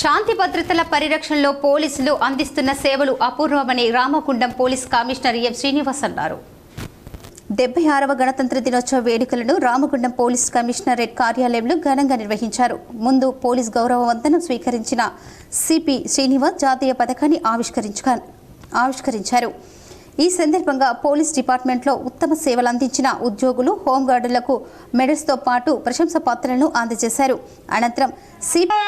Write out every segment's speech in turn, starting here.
శాంతి భద్రతల పరిరక్షణలో పోలీసులు అందిస్తున్న సేవలు అపూర్వమని Ramagundam police commissioner M Srinivas అన్నారు. డెబ్బై ఆరవ గణతంత్ర దినోత్సవ వేడుకలను రామగుండం పోలీస్ కమిషనరేట్ కార్యాలయంలో ఘనంగా నిర్వహించారు. ముందు పోలీస్ గౌరవ వందనం స్వీకరించిన సిపి శ్రీనివాస్ జాతీయ పథకాన్ని ఆవిష్కరించుక ఆవిష్కరించారు. ఈ సందర్భంగా పోలీస్ డిపార్ట్మెంట్లో ఉత్తమ సేవలు అందించిన ఉద్యోగులు హోంగార్డులకు మెడల్స్తో పాటు ప్రశంస పత్రాలను అందజేశారు. అనంతరం సిపి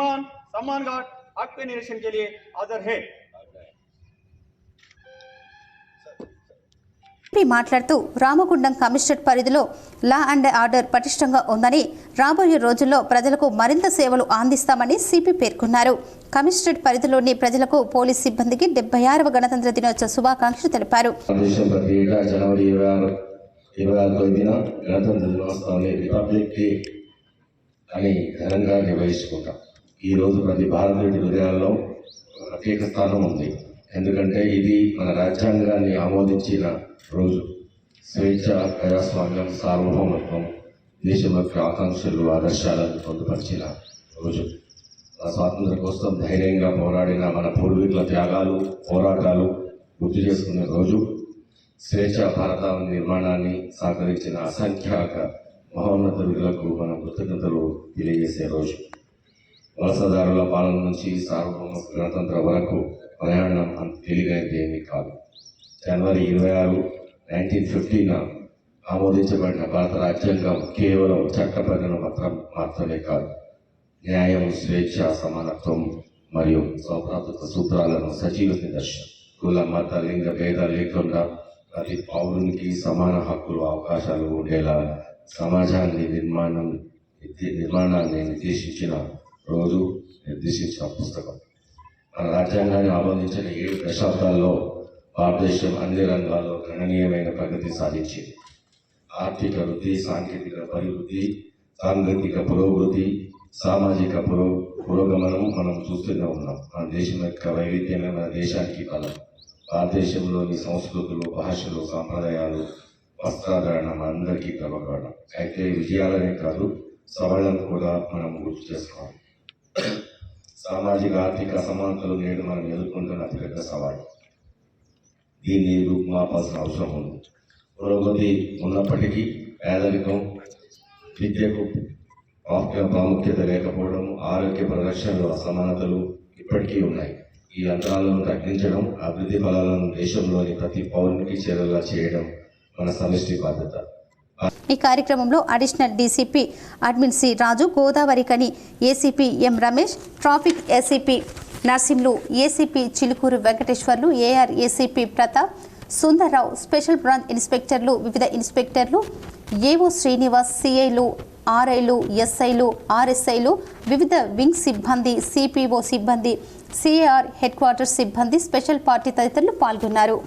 श्रीमान सम्मान घाट आपके निरीक्षण के लिए हाजिर है ఎంపీ మాట్లాడుతూ రామగుండం కమిషనరేట్ పరిధిలో లా అండ్ ఆర్డర్ పటిష్టంగా ఉందని రాబోయే రోజుల్లో ప్రజలకు మరింత సేవలు అందిస్తామని సిపి పేర్కొన్నారు కమిషనరేట్ పరిధిలోని ప్రజలకు పోలీస్ సిబ్బందికి డెబ్బై ఆరవ గణతంత్ర దినోత్సవ శుభాకాంక్షలు తెలిపారు దేశం ప్రతి ఏటా జనవరి ఇరవై ఆరు ఇరవై ఆరు తొమ్మిదిన గణతంత్ర దినోత్సవాన్ని రిపబ్లిక్ డే అని ఘనంగా నిర్వహించుకుంటాం ఈ రోజు ప్రతి భారతీయుడి హృదయాల్లో ప్రత్యేక స్థానం ఉంది. ఎందుకంటే ఇది మన రాజ్యాంగాన్ని ఆమోదించిన రోజు. స్వేచ్ఛ ప్రజాస్వామ్యం సార్వభౌమత్వం దేశం యొక్క ఆకాంక్షలు ఆదర్శాలను పొందుపరిచిన రోజు. ఆ స్వాతంత్రం కోసం ధైర్యంగా పోరాడిన మన పూర్వీకుల త్యాగాలు పోరాటాలు గుర్తు చేసుకునే రోజు. స్వేచ్ఛ భారత నిర్మాణాన్ని సహకరించిన అసంఖ్యాక మహోన్నత విధులకు మన కృతజ్ఞతలు తెలియజేసే రోజు. వలసదారుల పాలన నుంచి సార్వభౌమ గణతంత్ర వరకు ప్రయాణం అంత తేలిగైనది ఏమీ కాదు. జనవరి ఇరవై ఆరు నైన్టీన్ ఫిఫ్టీన ఆమోదించబడిన భారత రాజ్యాంగం కేవలం చట్టపరమైన పత్రం మాత్రమే కాదు. న్యాయం స్వేచ్ఛ సమానత్వం మరియు సౌభ్రాతృత్వ సూత్రాలను సజీవ నిదర్శనం. కుల మత లింగ భేదాలు లేకుండా ప్రతి పౌరునికి సమాన హక్కులు అవకాశాలు ఉండేలా సమాజాన్ని నిర్మాణం నిర్మాణాన్ని నిర్దేశించిన రోజు నిర్దేశించిన పుస్తకం. మన రాజ్యాంగాన్ని ఆమోదించిన ఏడు దశాబ్దాల్లో భారతదేశం అన్ని రంగాల్లో గణనీయమైన ప్రగతి సాధించింది. ఆర్థిక వృద్ధి సాంకేతిక పరివృద్ధి సాంకేతిక పురోగతి సామాజిక పురో పురోగమనం మనం చూస్తూనే ఉన్నాం. మన దేశం యొక్క వైవిధ్యమే మన దేశానికి బలం. భారతదేశంలోని సంస్కృతులు భాషలు సాంప్రదాయాలు వస్త్రాధరణ మనందరికీ గర్వకారణం. అయితే విజయాలనే కాదు సవాళ్ళను కూడా మనం గుర్తు చేసుకోవాలి. సామాజిక ఆర్థిక అసమానతలు నేడు మనం ఎదుర్కొంటున్న అతిపెద్ద సవాళ్ళు దీన్ని రూపుమాపాల్సిన అవసరం ఉంది. పురోగతి ఉన్నప్పటికీ పేదరికం విద్యకు ప్రాముఖ్యత లేకపోవడం ఆరోగ్య పరిరక్షణలో అసమానతలు ఇప్పటికీ ఉన్నాయి. ఈ అంతరాలను తగ్గించడం అభివృద్ధి ఫలాలను దేశంలోని ప్రతి పౌరునికి చేరేలా చేయడం మన సమిష్టి బాధ్యత. ఈ కార్యక్రమంలో additional DCP admin C Raju Godavarikhani ACP M Ramesh traffic ACP Narsimlu ACP Chilukuru Venkateswarlu AR ACP Pratap Sundarrao special branch ఇన్స్పెక్టర్లు వివిధ ఇన్స్పెక్టర్లు ఏఓ శ్రీనివాస్ సిఐలు ఆర్ఐలు ఎస్ఐలు ఆర్ఎస్ఐలు వివిధ వింగ్ సిబ్బంది సిపిఓ సిబ్బంది సిఏఆర్ హెడ్ క్వార్టర్స్ సిబ్బంది స్పెషల్ పార్టీ తదితరులు పాల్గొన్నారు.